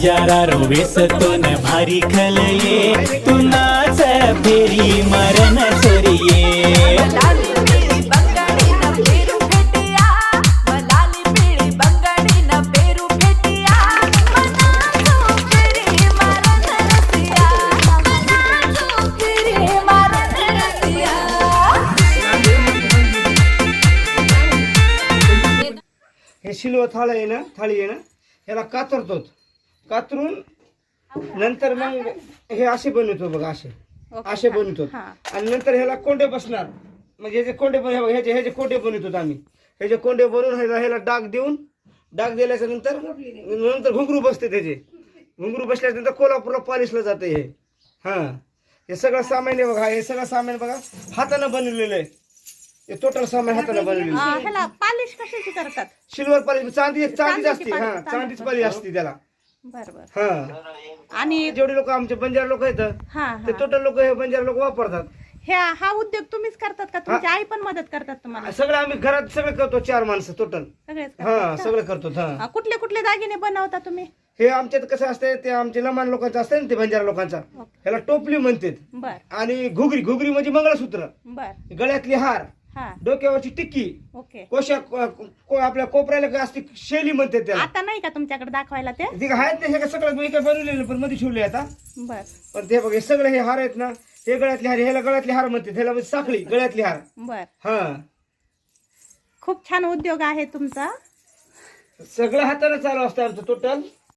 बंजारा रोवेस तो न भारी खलये तू नाच फेरी मरण चोरिये हे शिलव थाळ आहे ना थाळी आहे ना? ह्याला कातरतो कातरून नंतर मग हे. असे बनवतो बघा असे. असे बनवतो. आणि नंतर ह्याला कोंडे बसणार. म्हणजे ह्याचे कोंडे बन हे बघा, ह्याचे ह्याचे कोंडे बनवतो आम्ही ह्याचे कोंडे बनवून ह्याला ह्याला डाग देऊन डाग दिल्याच्या नंतर नंतर घुंगरू बसते त्याचे घुंगरू बसल्यानंतर कोल्हापूरला पॉलिशला जाते हे. हा. हे सगळं सामान आहे बघा हे सगळं सामान बघा हातानं बनवलेलं आहे. हे टोटल सामान हातानं बनवलेलं आहे. आ, ह्याला पालिश कशाची करतात? सिल्वर पाली चांदी चांदीच चांदीची असते हा चांदीची चांदीच पाली असते त्याला. हा. आणि जेवढे लोक आमचे बंजारा लोक आहेत हा ते हा. टोटल लोक हे बंजारा लोक वापरतात. ह्या हा उद्योग तुम्हीच करतात का? तुमची आई पण मदत करतात तुम्हाला? सगळं आम्ही घरात सगळं करतो चार माणसं टोटल सगळेच हा करतात? सगळं करतो हा. कुठले कुठले दागिने बनवता तुम्ही? हे आमच्यात कसं असतंय ते आमचे लमान लोकांचं असतं ना ते बंजारा लोकांचा. ह्याला टोपली म्हणतात. बर. आणि घुगरी घुगरी म्हणजे मंगळसूत्र. बर. गळ्यातली हार. हा. डोक्यावरची टिक्की. ओके. कोशा को- को- आपल्या कोपऱ्याला काय असते शेली म्हणतात त्याला. आता नाही का तुमच्याकडे दाखवायला ते? ते आहेत ते हे काय सगळं मी काय बनवलेलं पण मध्ये ठेवले आता. बर. पण ते बघ हे सगळे हे हार आहेत ना हे गळ्यातले हार ह्याला गळ्यातले हार म्हणते ह्याला म्हणजे साखळी गळ्यातली हार. बर. हा. खूप छान उद्योग आहे तुमचा. सगळं हाताने चालू असतं आमचं टोटल